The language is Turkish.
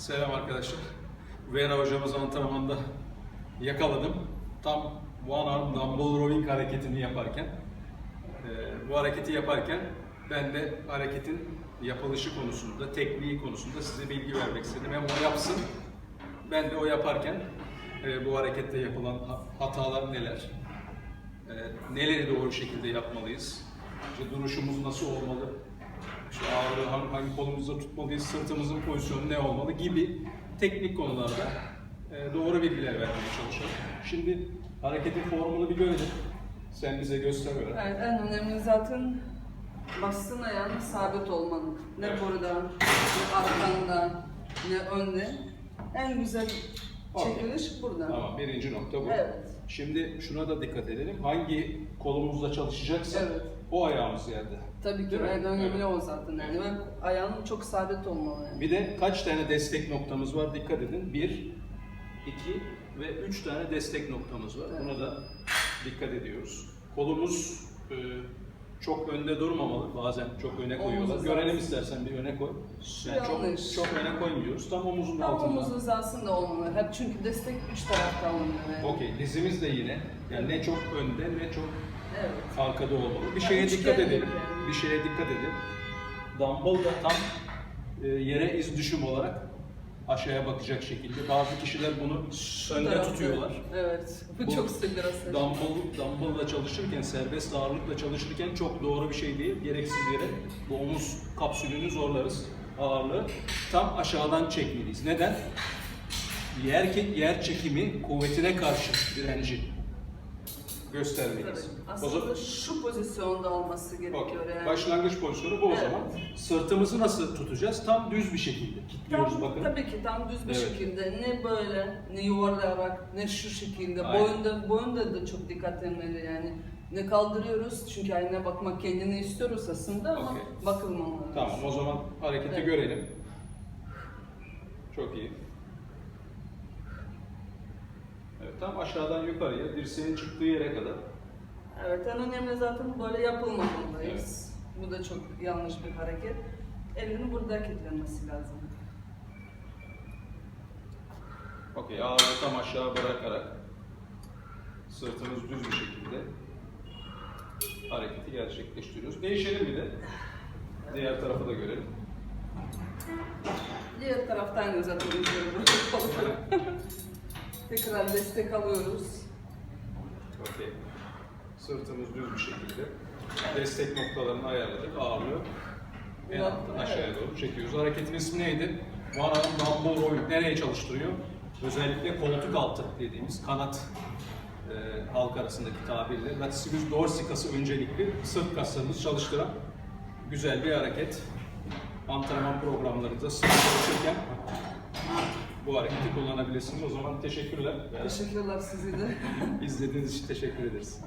Selam arkadaşlar. Vera hocamız antrenmanda yakaladım. Tam one arm dumbbell rowing hareketini yaparken e, bu hareketi yaparken ben de hareketin yapılışı konusunda, tekniği konusunda size bilgi vermek istedim. Hem o yapsın, ben de o yaparken e, bu harekette yapılan ha- hatalar neler, e, neleri doğru şekilde yapmalıyız, işte duruşumuz nasıl olmalı, işte ağırlığı hangi, kolumuzda tutmalıyız, sırtımızın pozisyonu ne olmalı gibi teknik konularda e, doğru bilgiler vermeye çalışalım. Şimdi hareketin formunu bir görelim. Sen bize göster öyle. Evet, en önemli zaten bastığın ayağın sabit olmalı. Ne Evet. burada, ne arkanda, ne önde. En güzel çekiliş burada. Tamam, birinci nokta bu. Evet. Şimdi şuna da dikkat edelim. Hangi kolumuzla çalışacaksa Evet. o ayağımız yerde. Tabii ki Değil mi? en önemli Evet. o zaten yani. Ve ayağın çok sabit olmalı yani. Bir de kaç tane destek noktamız var dikkat edin. Bir, iki ve üç tane destek noktamız var. Evet. Buna da dikkat ediyoruz. Kolumuz e, çok önde durmamalı. Bazen çok öne koyuyorlar. Omuz Görelim hizası. istersen bir öne koy. Şu Yani çok, yanlış. çok öne koymuyoruz. Tam omuzun Tam altında. omuz hizasında olmalı. Hep çünkü destek üç tarafta yani. Okey. Dizimiz de yine. Yani ne çok önde ne çok Evet. arkada olmalı. Bir Yani şeye üçgen dikkat edelim. yani. Bir şeye dikkat edin. Dumbbell da tam e, yere iz düşüm olarak aşağıya bakacak şekilde. Bazı kişiler bunu Şu önde tarafta. tutuyorlar. Evet. Bu, Bu çok sindirası. Dumbbell, dumbbell'la çalışırken, serbest ağırlıkla çalışırken çok doğru bir şey değil. Gereksiz yere bu omuz kapsülünü zorlarız. Ağırlığı tam aşağıdan çekmeliyiz. Neden? Yer, yer çekimi kuvvetine karşı direnci göstermeliyiz. Tabii. O zaman Aslında şu pozisyonda olması gerekiyor Okey. yani. Başlangıç pozisyonu bu o Evet. zaman. Sırtımızı nasıl tutacağız? Tam düz bir şekilde kilitliyoruz Tam, bakın. Tabii ki tam düz bir Evet. şekilde ne böyle ne yuvarlayarak ne şu şekilde Aynen. boyunda boyunda da çok dikkat etmeli yani ne kaldırıyoruz çünkü aynaya bakmak kendini istiyoruz aslında ama Okey. bakılmamalı. Tamam o zaman hareketi Evet. görelim. Çok iyi. Evet, tam aşağıdan yukarıya dirseğin çıktığı yere kadar. Evet en önemli zaten böyle yapılmamalıyız. Bu da çok yanlış bir hareket. Elini burada kilitlenmesi lazım. Okey ağırlığı tam aşağı bırakarak sırtımız düz bir şekilde hareketi gerçekleştiriyoruz. Değişelim bir de. Diğer tarafı da görelim. Diğer taraftan zaten izliyorum. Tekrar destek alıyoruz. Okey. Sırtımız düz bir şekilde. Destek noktalarını ayarladık. Ağırlığı en alttan aşağıya doğru çekiyoruz. Hareketin ismi neydi? One arm dumbbell row. Nereye çalıştırıyor? Özellikle koltuk altı dediğimiz kanat e, halk arasındaki tabirle latissimus dorsi kası öncelikli sırt kaslarımızı çalıştıran güzel bir hareket. Antrenman programlarında sırt çalışırken bu hareketi kullanabilirsiniz. O zaman teşekkürler. Teşekkürler size de. İzlediğiniz için teşekkür ederiz.